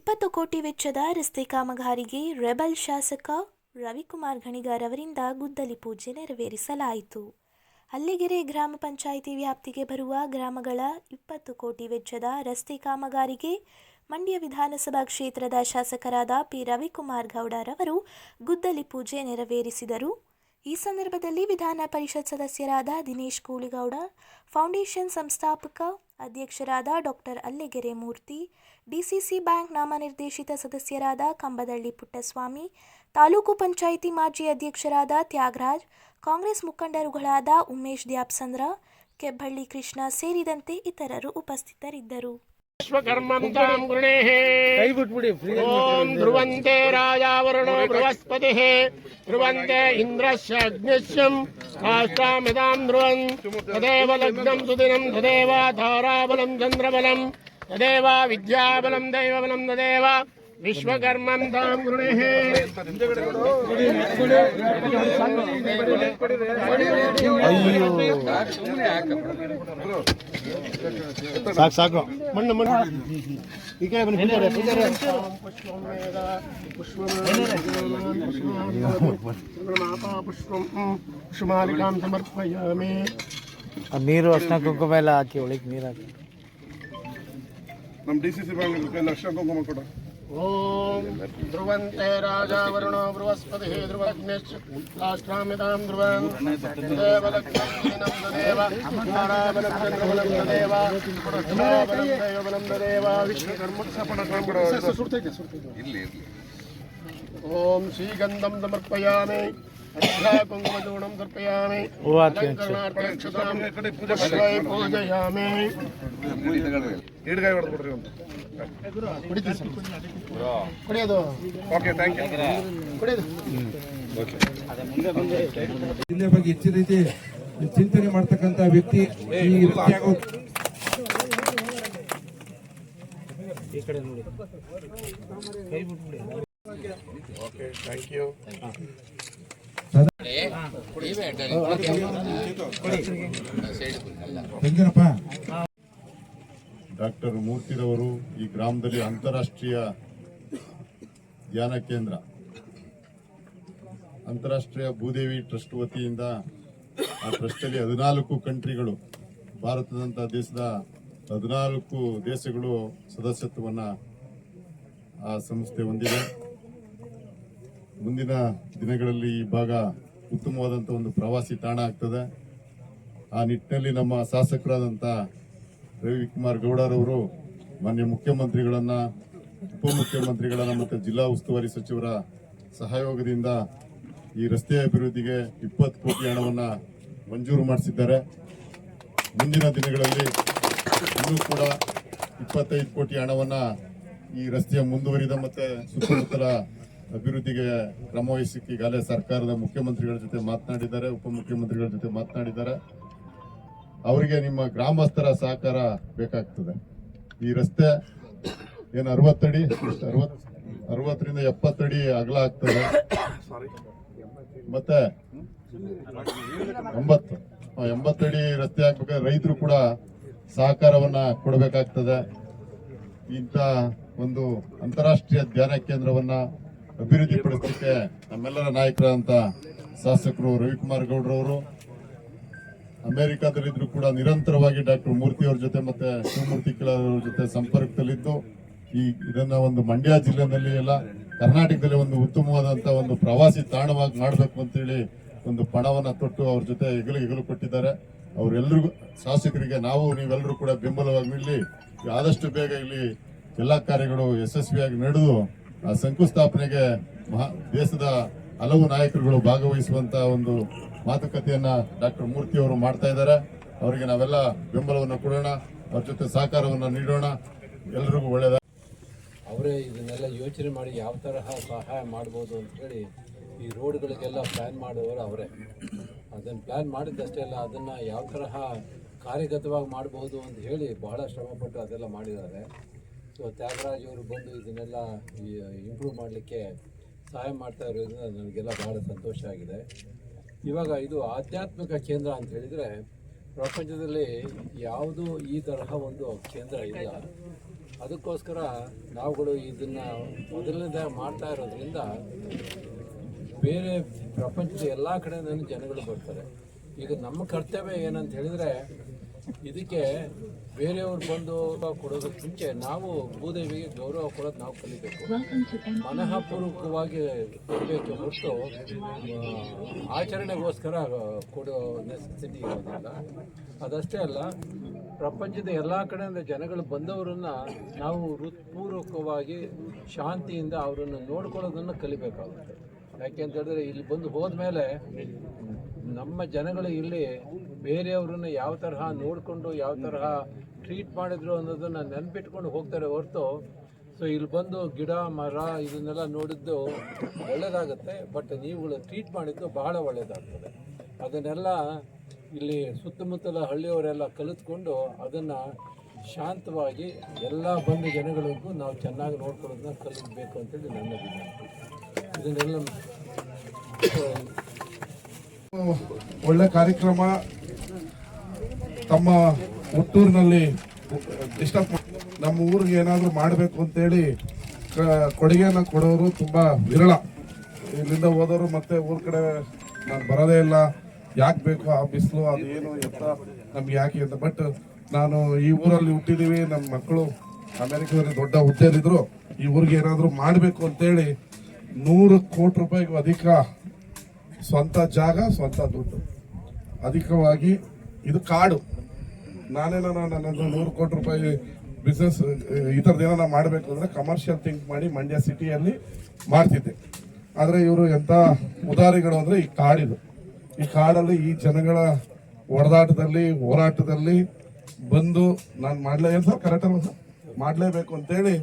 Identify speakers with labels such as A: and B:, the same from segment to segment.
A: ಇಪ್ಪತ್ತು ಕೋಟಿ ವೆಚ್ಚದ ರಸ್ತೆ ಕಾಮಗಾರಿಗೆ ರೆಬಲ್ ಶಾಸಕ ರವಿಕುಮಾರ್ ಗಣಿಗಾರ್ ಅವರಿಂದ ಗುದ್ದಲಿ ಪೂಜೆ ನೆರವೇರಿಸಲಾಯಿತು. ಹಲ್ಲಿಗೆರೆ ಗ್ರಾಮ ಪಂಚಾಯಿತಿ ವ್ಯಾಪ್ತಿಗೆ ಬರುವ ಗ್ರಾಮಗಳ ಇಪ್ಪತ್ತು ಕೋಟಿ ವೆಚ್ಚದ ರಸ್ತೆ ಕಾಮಗಾರಿಗೆ ಮಂಡ್ಯ ವಿಧಾನಸಭಾ ಕ್ಷೇತ್ರದ ಶಾಸಕರಾದ ಪಿ ರವಿಕುಮಾರ್ ಗೌಡರವರು ಗುದ್ದಲಿ ಪೂಜೆ ನೆರವೇರಿಸಿದರು. ಈ ಸಂದರ್ಭದಲ್ಲಿ ವಿಧಾನ ಪರಿಷತ್ ಸದಸ್ಯರಾದ ದಿನೇಶ್ ಕೂಳಿಗೌಡ ಫೌಂಡೇಶನ್ ಸಂಸ್ಥಾಪಕ ಅಧ್ಯಕ್ಷರಾದ doctor Alligere Murthy DCC bank ನಾಮನಿರ್ದೇಶಿತ ಸದಸ್ಯರಾದ ಕಂಬದಳ್ಳಿ ಪುಟ್ಟಸ್ವಾಮಿ ತಾಲೂಕು ಪಂಚಾಯಿತಿ ಮಾಜಿ ಅಧ್ಯಕ್ಷರಾದ ತ್ಯಾಗರಾಜ್ ಕಾಂಗ್ರೆಸ್ ಮುಖಂಡರುಗಳಾದ ಉಮೇಶ್ ದ್ಯಾಪ್ಸಂದ್ರ ಕೆಬ್ಬಳ್ಳಿ ಕೃಷ್ಣ ಸೇರಿದಂತೆ ಇತರರು ಉಪಸ್ಥಿತರಿದ್ದರು.
B: ಓಂ ಧ್ರುವಂತೆ ರಾಜಾವರುಣೋ ಬೃಹಸ್ಪತಿಃ. ಧ್ರುವಂತೆ ಇಂದ್ರಶ್ಚ ಅಗ್ನಿಶ್ಚಂ ರಾಷ್ಟ್ರಾಮಿದಾಂ ಧ್ರುವನ್ ತದೇವ ಲಗ್ನಂ ಸುದಿನಂ ತದೇವ ತಾರಾಬಲಂ ಚಂದ್ರಬಲಂ. ತದೇವ ವಿದ್ಯಾಬಲಂ ದೈವಬಲಂ ತದೇವ ವಿಶ್ವಕರ್ಮಂ ತಾಂ ಅಯ್ಯೋ
C: ಸಾಕು ಸಾಕು.
B: ಮಣ್ಣು ಮಣ್ಣು. ಈ ಕಡೆ ಬನ್ನಿ. ಮಾತಾ ಪುಷ್ಪಂ ಪುಷ್ಪಮಾಲಿಕಾಂ ಸಮರ್ಪಯಾಮಿ
C: ನೀರು ಅರ್ಶಿನ ಕುಂಕುಮ ಎಲ್ಲ ಹಾಕಿ ಒಳಗೆ ನೀರು ಹಾಕಿ.
D: ನಮ್ಮ ಡಿ ಸಿ ಸಿ ಬ್ಯಾಂಕ್ ಲಕ್ಷ ಕುಂಕುಮ ಕೊಡ
B: ಓಂ ಧ್ರುವಂತೆ ರಾಜಾವರುಣೋ ಬೃಹಸ್ಪತಿಃ ಧ್ರುವಗ್ನಿಶ್ಚ ರಾಷ್ಟ್ರಾಮಿತಾಂ ಧ್ರುವನ್ ದೇವಲಕ್ಷ್ಮೀನಂ ತದೇವ ತಾರಾಬಲಂ ಚಂದ್ರಬಲಂ ತದೇವ ಬಲಂ ದೈವಬಲಂ ತದೇವ ವಿಶ್ವಕರ್ಮ ಓಂ ಶ್ರೀಗಂಧಂ ಸಮರ್ಪಯಾಮಿ
D: ಹೊಡೆದು ಬಿಡ್ರಿ
B: ಕುಡಿತೀವಿ ಸರ್ ಕುಡಿಯೋದು
D: ಓಕೆ ಥ್ಯಾಂಕ್ ಯು
B: ಕುಡಿಯೋದು
E: ಜಿಲ್ಲೆ ಬಗ್ಗೆ ಹೆಚ್ಚಿನ ರೀತಿ ಚಿಂತನೆ ಮಾಡ್ತಕ್ಕಂತ ವ್ಯಕ್ತಿ ಈ ರೀತಿ ಆಗೋ-
B: ಓಕೆ ಥ್ಯಾಂಕ್ ಯು
D: ಡಾಕ್ಟರ್ ಮೂರ್ತಿರವರು ಈ ಗ್ರಾಮದಲ್ಲಿ ಅಂತಾರಾಷ್ಟ್ರೀಯ ಧ್ಯಾನ ಕೇಂದ್ರ. ಅಂತಾರಾಷ್ಟ್ರೀಯ ಭೂದೇವಿ ಟ್ರಸ್ಟ್ ವತಿಯಿಂದ ಆ ಟ್ರಸ್ಟಲ್ಲಿ ಹದಿನಾಲ್ಕು ಕಂಟ್ರಿಗಳು ಭಾರತದಂತ ದೇಶದ ಹದಿನಾಲ್ಕು ದೇಶಗಳು ಸದಸ್ಯತ್ವವನ್ನು ಆ ಸಂಸ್ಥೆ ಹೊಂದಿದೆ. ಮುಂದಿನ ದಿನಗಳಲ್ಲಿ ಈ ಭಾಗ ಉತ್ತಮವಾದಂಥ ಒಂದು ಪ್ರವಾಸಿ ತಾಣ ಆಗ್ತದೆ. ಆ ನಿಟ್ಟಿನಲ್ಲಿ ನಮ್ಮ ಶಾಸಕರಾದಂಥ ರವಿಕುಮಾರ್ ಗೌಡರವರು ಮಾನ್ಯ ಮುಖ್ಯಮಂತ್ರಿಗಳನ್ನ, ಉಪಮುಖ್ಯಮಂತ್ರಿಗಳನ್ನು ಮತ್ತು ಜಿಲ್ಲಾ ಉಸ್ತುವಾರಿ ಸಚಿವರ ಸಹಯೋಗದಿಂದ ಈ ರಸ್ತೆ ಅಭಿವೃದ್ಧಿಗೆ ಇಪ್ಪತ್ತು ಕೋಟಿ ಹಣವನ್ನ ಮಂಜೂರು ಮಾಡಿಸಿದ್ದಾರೆ. ಮುಂದಿನ ದಿನಗಳಲ್ಲಿ ಇನ್ನೂ ಕೂಡ ಇಪ್ಪತ್ತೈದು ಕೋಟಿ ಹಣವನ್ನ ಈ ರಸ್ತೆಯ ಮುಂದುವರಿದ ಮತ್ತು ಸುತ್ತಮುತ್ತಲ ಅಭಿವೃದ್ಧಿಗೆ ಕ್ರಮವಹಿಸಕ್ಕೆ ಈಗಾಗಲೇ ಸರ್ಕಾರದ ಮುಖ್ಯಮಂತ್ರಿಗಳ ಜೊತೆ ಮಾತನಾಡಿದ್ದಾರೆ, ಉಪಮುಖ್ಯಮಂತ್ರಿಗಳ ಜೊತೆ ಮಾತನಾಡಿದ್ದಾರೆ. ಅವರಿಗೆ ನಿಮ್ಮ ಗ್ರಾಮಸ್ಥರ ಸಹಕಾರ ಬೇಕಾಗ್ತದೆ. ಈ ರಸ್ತೆ ಏನು ಅರವತ್ತಡಿ ಅರವತ್ ಅರವತ್ತರಿಂದ ಎಪ್ಪತ್ತಡಿ ಅಗಲ ಆಗ್ತದೆ. ಮತ್ತೆ ಎಂಬತ್ತು ಎಂಬತ್ತಡಿ ರಸ್ತೆ ಆಗ್ಬೇಕಾದ್ರೆ ರೈತರು ಕೂಡ ಸಹಕಾರವನ್ನ ಕೊಡಬೇಕಾಗ್ತದೆ. ಇಂಥ ಒಂದು ಅಂತಾರಾಷ್ಟ್ರೀಯ ಧ್ಯಾನ ಕೇಂದ್ರವನ್ನ ಅಭಿವೃದ್ಧಿಪಡಿಸಲಿಕ್ಕೆ ನಮ್ಮೆಲ್ಲರ ನಾಯಕರಾದಂತ ಶಾಸಕರು ರವಿಕುಮಾರ್ ಗೌಡ್ರವರು ಅಮೆರಿಕಾದಲ್ಲಿದ್ರು ಕೂಡ ನಿರಂತರವಾಗಿ ಡಾಕ್ಟರ್ ಮೂರ್ತಿ ಅವ್ರ ಜೊತೆ ಮತ್ತೆ ಶಿವಮೂರ್ತಿ ಕಿಲಾರ್ ಅವ್ರ ಜೊತೆ ಸಂಪರ್ಕದಲ್ಲಿದ್ದು, ಈ ಇದನ್ನ ಒಂದು ಮಂಡ್ಯ ಜಿಲ್ಲೆನಲ್ಲಿ ಎಲ್ಲ ಕರ್ನಾಟಕದಲ್ಲಿ ಒಂದು ಉತ್ತಮವಾದಂತ ಒಂದು ಪ್ರವಾಸಿ ತಾಣವಾಗಿ ಮಾಡಬೇಕು ಅಂತೇಳಿ ಒಂದು ಪಣವನ್ನ ತೊಟ್ಟು ಅವ್ರ ಜೊತೆ ಹೆಗಲು ಹೆಗಲು ಕೊಟ್ಟಿದ್ದಾರೆ. ಅವರೆಲ್ಲರಿಗೂ ಶಾಸಕರಿಗೆ ನಾವು ನೀವೆಲ್ಲರೂ ಕೂಡ ಬೆಂಬಲವಾಗಿ ನಿಲ್ಲಿ, ಆದಷ್ಟು ಬೇಗ ಇಲ್ಲಿ ಎಲ್ಲಾ ಕಾರ್ಯಗಳು ಯಶಸ್ವಿಯಾಗಿ ನಡೆದು ಶಂಕುಸ್ಥಾಪನೆಗೆ ಮಹಾ, ದೇಶದ ಹಲವು ನಾಯಕರುಗಳು ಭಾಗವಹಿಸುವಂತ ಒಂದು ಮಾತುಕತೆಯನ್ನ ಡಾಕ್ಟರ್ ಮೂರ್ತಿ ಅವರು ಮಾಡ್ತಾ ಇದ್ದಾರೆ. ಅವರಿಗೆ ನಾವೆಲ್ಲ ಬೆಂಬಲವನ್ನು ಕೊಡೋಣ, ಅವ್ರ ಜೊತೆ ಸಹಕಾರವನ್ನು ನೀಡೋಣ. ಎಲ್ರಿಗೂ ಒಳ್ಳೆಯದ
F: ಅವರೇ ಇದನ್ನೆಲ್ಲ ಯೋಚನೆ ಮಾಡಿ ಯಾವ ತರಹ ಸಹಾಯ ಮಾಡ್ಬೋದು ಅಂತ ಹೇಳಿ ಈ ರೋಡ್ಗಳಿಗೆಲ್ಲ ಪ್ಲ್ಯಾನ್ ಮಾಡುವವರು ಅವರೇ. ಅದನ್ನು ಪ್ಲ್ಯಾನ್ ಮಾಡಿದ್ದಷ್ಟೇ ಅಲ್ಲ, ಅದನ್ನು ಯಾವ ತರಹ ಕಾರ್ಯಗತವಾಗಿ ಮಾಡ್ಬೋದು ಅಂತ ಹೇಳಿ ಬಹಳ ಶ್ರಮಪಟ್ಟು ಅದೆಲ್ಲ ಮಾಡಿದ್ದಾರೆ. ಸೊ ತ್ಯಾಗರಾಜ್ ಅವರು ಬಂದು ಇದನ್ನೆಲ್ಲ ಇಂಪ್ರೂವ್ ಮಾಡಲಿಕ್ಕೆ ಸಹಾಯ ಮಾಡ್ತಾ ಇರೋದ್ರಿಂದ ನನಗೆಲ್ಲ ಭಾಳ ಸಂತೋಷ ಆಗಿದೆ. ಇವಾಗ ಇದು ಆಧ್ಯಾತ್ಮಿಕ ಕೇಂದ್ರ ಅಂತ ಹೇಳಿದರೆ, ಪ್ರಪಂಚದಲ್ಲಿ ಯಾವುದೂ ಈ ತರಹ ಒಂದು ಕೇಂದ್ರ ಇಲ್ಲ. ಅದಕ್ಕೋಸ್ಕರ ನಾವುಗಳು ಇದನ್ನು ಮೊದಲನೇದ ಮಾಡ್ತಾ ಇರೋದ್ರಿಂದ ಬೇರೆ ಪ್ರಪಂಚದ ಎಲ್ಲ ಕಡೆಯಿಂದ ಜನಗಳು ಬರ್ತಾರೆ. ಈಗ ನಮ್ಮ ಕರ್ತವ್ಯ ಏನಂತ ಹೇಳಿದರೆ ಇದಕ್ಕೆ ಬೇರೆಯವ್ರು ಬಂದು ಕೊಡೋದಕ್ಕೆ ಮುಂಚೆ ನಾವು ಭೂದೇವಿಗೆ ಗೌರವ ಕೊಡೋದು ನಾವು ಕಲಿಬೇಕು. ಮನಃಪೂರ್ವಕವಾಗಿ ಕೊಡಬೇಕು ಹೊರತು ಆಚರಣೆಗೋಸ್ಕರ ಕೊಡೋ ನೆಸೆಸಿಟಿ ಇರೋದಿಲ್ಲ. ಅದಷ್ಟೇ ಅಲ್ಲ ಪ್ರಪಂಚದ ಎಲ್ಲ ಕಡೆಯಿಂದ ಜನಗಳು ಬಂದವರನ್ನ ನಾವು ಹೃತ್ಪೂರ್ವಕವಾಗಿ ಶಾಂತಿಯಿಂದ ಅವರನ್ನು ನೋಡ್ಕೊಳ್ಳೋದನ್ನು ಕಲಿಬೇಕಾಗುತ್ತೆ. ಯಾಕೆ ಅಂತ ಹೇಳಿದ್ರೆ ಇಲ್ಲಿ ಬಂದು ಹೋದ್ಮೇಲೆ ನಮ್ಮ ಜನಗಳು ಇಲ್ಲಿ ಬೇರೆಯವ್ರನ್ನ ಯಾವ ತರಹ ನೋಡಿಕೊಂಡು ಯಾವ ತರಹ ಟ್ರೀಟ್ ಮಾಡಿದ್ರು ಅನ್ನೋದನ್ನ ನೆನ್ಪಿಟ್ಕೊಂಡು ಹೋಗ್ತಾರೆ ಹೊರತು ಸೊ ಇಲ್ಲಿ ಬಂದು ಗಿಡ, ಮರ ಇದನ್ನೆಲ್ಲ ನೋಡಿದ್ದು ಒಳ್ಳೆಯದಾಗುತ್ತೆ ಬಟ್ ನೀವುಗಳು ಟ್ರೀಟ್ ಮಾಡಿದ್ದು ಬಹಳ ಒಳ್ಳೆಯದಾಗ್ತದೆ ಅದನ್ನೆಲ್ಲ ಇಲ್ಲಿ ಸುತ್ತಮುತ್ತಲ ಹಳ್ಳಿಯವರೆಲ್ಲ ಕಲಿತ್ಕೊಂಡು ಅದನ್ನು ಶಾಂತವಾಗಿ ಎಲ್ಲ ಬಂದ ಜನಗಳಿಗೂ ನಾವು ಚೆನ್ನಾಗಿ ನೋಡ್ಕೊಳ್ಳೋದನ್ನ ಕಲಿಬೇಕು ಅಂತೇಳಿ ನನ್ನ ಇದನ್ನೆಲ್ಲ
E: ಒಳ್ಳೆ ಕಾರ್ಯಕ್ರಮ. ತಮ್ಮ ಹುಟ್ಟೂರಿನಲ್ಲಿ ಡಿಸ್ಟರ್ಬ್ ನಮ್ಮ ಊರಿಗೆ ಏನಾದರೂ ಮಾಡಬೇಕು ಅಂತೇಳಿ ಕೊಡುಗೆನ ಕೊಡೋರು ತುಂಬ ವಿರಳ. ಇಲ್ಲಿಂದ ಹೋದವರು ಮತ್ತೆ ಊರ ಕಡೆ ನಾನು ಬರೋದೇ ಇಲ್ಲ. ಯಾಕೆ ಬೇಕು, ಆ ಬಿಸಿಲು, ಅದು ಏನು ಎತ್ತ ನಮ್ಗೆ ಯಾಕೆ ಅಂತ. ಬಟ್ ನಾನು ಈ ಊರಲ್ಲಿ ಹುಟ್ಟಿದೀವಿ ನಮ್ಮ ಮಕ್ಕಳು ಅಮೆರಿಕದಲ್ಲಿ ದೊಡ್ಡ ಹುದ್ದೆಯಲ್ಲಿದ್ರು. ಈ ಊರಿಗೆ ಏನಾದರೂ ಮಾಡಬೇಕು ಅಂತೇಳಿ ನೂರು ಕೋಟಿ ರೂಪಾಯಿಗೂ ಅಧಿಕ ಸ್ವಂತ ಜಾಗ, ಸ್ವಂತ ದುಡ್ಡು. ಅಧಿಕವಾಗಿ ಇದು ಕಾಡು. ನಾನೇನೋ ನನ್ನದು ನೂರು ಕೋಟಿ ರೂಪಾಯಿ ಬಿಸ್ನೆಸ್ ಈ ಥರದ್ದು ಏನೋ ಮಾಡಬೇಕು ಅಂದರೆ ಕಮರ್ಷಿಯಲ್ ಥಿಂಕ್ ಮಾಡಿ ಮಂಡ್ಯ ಸಿಟಿಯಲ್ಲಿ ಮಾಡ್ತಿದ್ದೆ. ಆದರೆ ಇವರು ಎಂಥ ಉದಾರಿಗಳು ಅಂದರೆ ಈ ಕಾಡಿದು. ಈ ಕಾಡಲ್ಲಿ ಈ ಜನಗಳ ಹೊಡೆದಾಟದಲ್ಲಿ ಹೋರಾಟದಲ್ಲಿ ಬಂದು ನಾನು ಮಾಡಲೇ, ಏನು ಸರ್ ಕರೆಕ್ಟ್ ಅಲ್ವಾ ಸರ್? ಮಾಡಲೇಬೇಕು ಅಂತೇಳಿ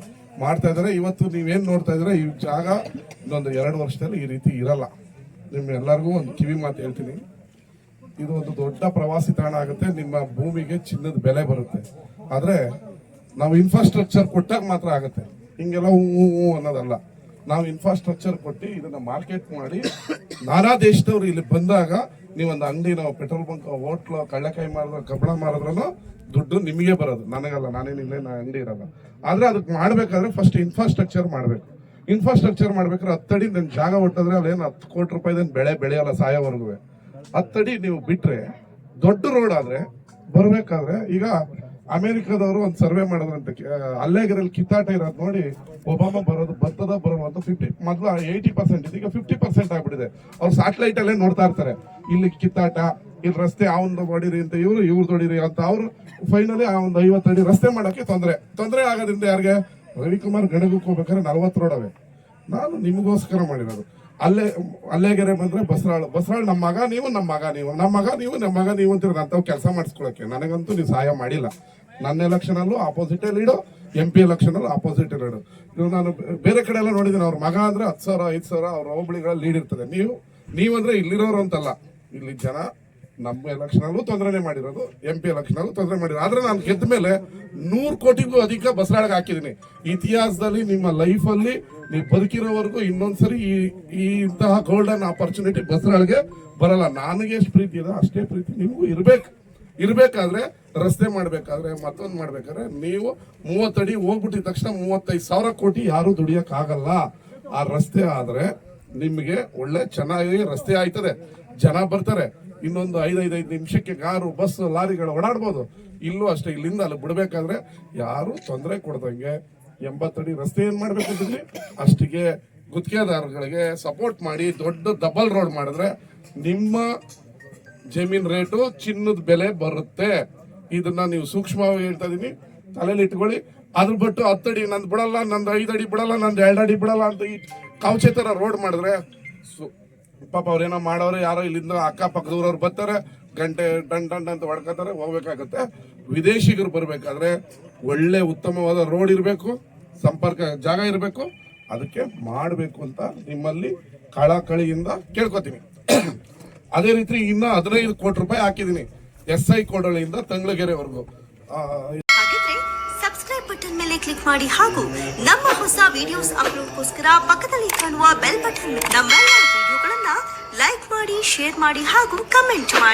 E: ಮಾಡ್ತಾ ಇದ್ದಾರೆ ಇವತ್ತು ನೀವೇನು ನೋಡ್ತಾ ಇದ್ದೀರಾ, ಈ ಜಾಗ ಇನ್ನೊಂದು ಎರಡು ವರ್ಷದಲ್ಲಿ ಈ ರೀತಿ ಇರಲ್ಲ. ನಿಮ್ಮೆಲ್ಲರಿಗೂ ಒಂದು ಕಿವಿ ಮಾತು ಹೇಳ್ತೀನಿ. ಇದು ಒಂದು ದೊಡ್ಡ ಪ್ರವಾಸಿ ತಾಣ ಆಗುತ್ತೆ. ನಿಮ್ಮ ಭೂಮಿಗೆ ಚಿನ್ನದ ಬೆಲೆ ಬರುತ್ತೆ. ಆದ್ರೆ ನಾವು ಇನ್ಫ್ರಾಸ್ಟ್ರಕ್ಚರ್ ಕೊಟ್ಟಾಗ ಮಾತ್ರ ಆಗುತ್ತೆ. ಹಿಂಗೆಲ್ಲ ಹೂ ಅನ್ನೋದಲ್ಲ. ನಾವು ಇನ್ಫ್ರಾಸ್ಟ್ರಕ್ಚರ್ ಕೊಟ್ಟು ಇದನ್ನ ಮಾರ್ಕೆಟ್ ಮಾಡಿ ನಾನಾ ದೇಶದವ್ರು ಇಲ್ಲಿ ಬಂದಾಗ ನೀವೊಂದು ಅಂಗಡಿ ನಾವು ಪೆಟ್ರೋಲ್ ಬಂಕ್ ಹೋಟ್ಲು ಕಳ್ಳೆಕಾಯಿ ಮಾರಿದ್ರೆ ಕಬ್ಬಣ ಮಾರಿದ್ರೂ ದುಡ್ಡು ನಿಮಗೆ ಬರೋದು. ನನಗಲ್ಲ, ನಾನೇನು ಇಲ್ಲೇ ಅಂಗಡಿ ಇರಲ್ಲ. ಆದ್ರೆ ಅದಕ್ಕೆ ಮಾಡ್ಬೇಕಾದ್ರೆ ಫಸ್ಟ್ ಇನ್ಫ್ರಾಸ್ಟ್ರಕ್ಚರ್ ಮಾಡಬೇಕು. ಇನ್ಫ್ರಾಸ್ಟ್ರಕ್ಚರ್ ಮಾಡ್ಬೇಕಾದ್ರೆ ಹತ್ತಡಿ ನನ್ನ ಜಾಗ ಹೊಟ್ಟದ್ರೆ ಅಲ್ಲೇನು ಹತ್ತು ಕೋಟಿ ರೂಪಾಯಿದೇನು ಬೆಳೆ ಬೆಳೆಯಲ್ಲ ಸಾಯೋವರೆಗೂ. ಹತ್ತಡಿ ನೀವು ಬಿಟ್ರೆ, ದೊಡ್ಡ ರೋಡ್ ಆದ್ರೆ ಬರ್ಬೇಕಾದ್ರೆ ಈಗ ಅಮೆರಿಕದವರು ಒಂದು ಸರ್ವೆ ಮಾಡಿದ್ರಂತೆ. ಅಲ್ಲೇಗರಲ್ಲಿ ಕಿತ್ತಾಟ ಇರೋದು ನೋಡಿ ಒಬಾಮ ಬರೋದು ಬರ್ತದ ಬರೋದು ಫಿಫ್ಟಿ ಮೊದಲು ಏಯ್ಟಿ ಪರ್ಸೆಂಟ್ ಇದೆ ಈಗ ಫಿಫ್ಟಿ ಪರ್ಸೆಂಟ್ ಆಗ್ಬಿಟ್ಟಿದೆ. ಅವ್ರು ಸ್ಯಾಟಲೈಟ್ ಅಲ್ಲೇ ನೋಡ್ತಾ ಇರ್ತಾರೆ. ಇಲ್ಲಿ ಕಿತ್ತಾಟ ಇಲ್ಲಿ ರಸ್ತೆ ಒಂದು ಹೊಡಿರಿ ಅಂತ, ಇವ್ರು ಇವ್ರು ಹೊಡಿರಿ ಅಂತ. ಅವ್ರು ಫೈನಲಿ ಆ ಒಂದು ಐವತ್ತಡಿ ರಸ್ತೆ ಮಾಡಕ್ಕೆ ತೊಂದರೆ. ತೊಂದರೆ ಆಗೋದ್ರಿಂದ ಯಾರಿಗೆ? ರವಿಕುಮಾರ್ ಗಣಗಕ್ಕೆ ಹೋಗ್ಬೇಕಾದ್ರೆ ನಲ್ವತ್ತು ರೋಡವೆ ನಾನು ನಿಮಗೋಸ್ಕರ ಮಾಡಿರೋದು. ಅಲ್ಲೇ, ಅಲ್ಲೇಗೆರೆ ಬಂದ್ರೆ ಬಸರಾಳು. ಬಸರಾಳು, ನಮ್ಮ ಮಗ ನೀವು, ನಮ್ಮ ಮಗ ನೀವು, ನಮ್ಮ ಮಗ ನೀವು, ನಮ್ಮ ಮಗ ನೀವು ಅಂತ ಅಂಥವು ಕೆಲಸ ಮಾಡಿಸ್ಕೊಳಕ್ಕೆ. ನನಗಂತೂ ನೀವು ಸಹಾಯ ಮಾಡಿಲ್ಲ. ನನ್ನ ಎಲೆಕ್ಷನ್ ಅಲ್ಲೂ opposite lead M P election ಅಲ್ಲೂ ಆಪೋಸಿಟ್ ಲೀಡು ಇವ್ರು ನಾನು ಬೇರೆ ಕಡೆ ಎಲ್ಲ ನೋಡಿದ್ದೀನಿ. ಅವ್ರ ಮಗ ಅಂದ್ರೆ ಹತ್ತು ಸಾವಿರ, ಐದು ಸಾವಿರ ಅವ್ರ ಹೋಬಳಿಗಳಲ್ಲಿ ಲೀಡ್ ಇರ್ತದೆ. ನೀವು, ನೀವಂದ್ರೆ ಇಲ್ಲಿರೋರು ಅಂತಲ್ಲ. ಇಲ್ಲಿ ಜನ ನಮ್ಮ ಎಲೆಕ್ಷನಲ್ಲೂ ತೊಂದರೆನೆ ಮಾಡಿರೋದು ಎಂ ಪಿ ಎಲೆಕ್ಷನ್ ಅಲ್ಲೂ ತೊಂದರೆ ಮಾಡಿರೋದು. ಆದ್ರೆ ನಾನು ಗೆದ್ದ ಮೇಲೆ ನೂರು ಕೋಟಿಗೂ ಅಧಿಕ ಬಸರಾಳಿಗೆ ಹಾಕಿದ್ದೀನಿ. ಇತಿಹಾಸದಲ್ಲಿ ನಿಮ್ಮ ಲೈಫಲ್ಲಿ ನೀವು ಬದುಕಿರೋವರೆಗೂ ಇನ್ನೊಂದ್ಸರಿ ಈ ಈ ಇಂತಹ ಗೋಲ್ಡನ್ ಆಪರ್ಚುನಿಟಿ ಬಸರಾಳಿಗೆ ಬರಲ್ಲ. ನನಗೆ ಎಷ್ಟು ಪ್ರೀತಿ ಇದೆ, ಅಷ್ಟೇ ಪ್ರೀತಿ ನಿಮಗೂ ಇರಬೇಕು. ಇರಬೇಕಾದ್ರೆ ರಸ್ತೆ ಮಾಡಬೇಕಾದ್ರೆ, ಮತ್ತೊಂದು ಮಾಡ್ಬೇಕಾದ್ರೆ ನೀವು ಮೂವತ್ತಡಿ ಹೋಗ್ಬಿಟ್ಟಿದ ತಕ್ಷಣ ಮೂವತ್ತೈದು ಸಾವಿರ ಕೋಟಿ ಯಾರು ದುಡಿಯೋಕ್ಕಾಗಲ್ಲ. ಆ ರಸ್ತೆ ಆದರೆ ನಿಮಗೆ ಒಳ್ಳೆ ಚೆನ್ನಾಗಿ ರಸ್ತೆ ಆಯ್ತದೆ. ಜನ ಬರ್ತಾರೆ. ಇನ್ನೊಂದು ಐದೈದೈದು ನಿಮಿಷಕ್ಕೆ ಕಾರು ಬಸ್ ಲಾರಿಗಳು ಓಡಾಡ್ಬೋದು. ಇಲ್ಲೂ ಅಷ್ಟೇ ಇಲ್ಲಿಂದ ಅಲ್ಲಿ ಬಿಡಬೇಕಾದ್ರೆ ಯಾರು ತೊಂದರೆ ಕೊಡ್ದಂಗೆ ಎಂಬತ್ತಡಿ ರಸ್ತೆ ಏನ್ ಮಾಡ್ಬೇಕು ಅಷ್ಟಿಗೆ ಗುತ್ತಿಗೆದಾರಗಳಿಗೆ ಸಪೋರ್ಟ್ ಮಾಡಿ ದೊಡ್ಡ ಡಬಲ್ ರೋಡ್ ಮಾಡಿದ್ರೆ ನಿಮ್ಮ ಜಮೀನ್ ರೇಟು ಚಿನ್ನದ ಬೆಲೆ ಬರುತ್ತೆ. ಇದನ್ನ ನೀವು ಸೂಕ್ಷ್ಮವಾಗಿ ಹೇಳ್ತಾ ಇದೀನಿ. ತಲೆಯಲ್ಲಿ ಇಟ್ಕೊಳ್ಳಿ. ಅದ್ರ ಬಿಟ್ಟು ಹತ್ತಡಿ ನಂದು ಬಿಡಲ್ಲ, ನಂದು ಐದು ಅಡಿ ಬಿಡಲ್ಲ, ನಂದು ಎರಡು ಅಡಿ ಬಿಡಲ್ಲ ಅಂತ ಈ ಕವಚೆ ತರ ರೋಡ್ ಮಾಡಿದ್ರೆ ಪಾಪ ಅವ್ರೇನೋ ಮಾಡೋರು, ಯಾರೋ ಇಲ್ಲಿಂದ ಅಕ್ಕಪಕ್ಕದವ್ರವ್ರು ಬರ್ತಾರೆ, ಗಂಟೆ ಡಂಡ್ ಅಂತ ಹೊಡ್ಕೋತಾರೆ, ಹೋಗ್ಬೇಕಾಗತ್ತೆ. ವಿದೇಶಿಗರು ಬರ್ಬೇಕಾದ್ರೆ ಒಳ್ಳೆ ಉತ್ತಮವಾದ ರೋಡ್ ಇರಬೇಕು, ಸಂಪರ್ಕ ಜಾಗ ಇರಬೇಕು, ಅದಕ್ಕೆ ಮಾಡಬೇಕು ಅಂತ ನಿಮ್ಮಲ್ಲಿ ಕಳಕಳಿಯಿಂದ ಕೇಳ್ಕೊತೀನಿ. ಅದೇ ರೀತಿ ಇನ್ನ ಹದಿನೈದು ಕೋಟಿ ರೂಪಾಯಿ ಹಾಕಿದೀನಿ ಎಸ್ ಐ ಕೋಡಳಿಯಿಂದ ತಂಗ್ಳಗೆರೆವರೆಗೂ.
G: ಸಬ್ಸ್ಕ್ರೈಬ್ ಬಟನ್ ಮೇಲೆ ಕ್ಲಿಕ್ ಮಾಡಿ ಹಾಗೂ ನಮ್ಮ ಹೊಸ ವಿಡಿಯೋಸ್ ಅಪ್ಲೋಡ್ಗೋಸ್ಕರ ಪಕ್ಕದಲ್ಲಿ ಕಾಣುವ ಬೆಲ್ ಬಟನ್ ನಮ್ಮೆಲ್ಲ ವಿಡಿಯೋಗಳನ್ನ ಲೈಕ್ ಮಾಡಿ ಶೇರ್ ಮಾಡಿ ಹಾಗೂ ಕಮೆಂಟ್ ಮಾಡಿ.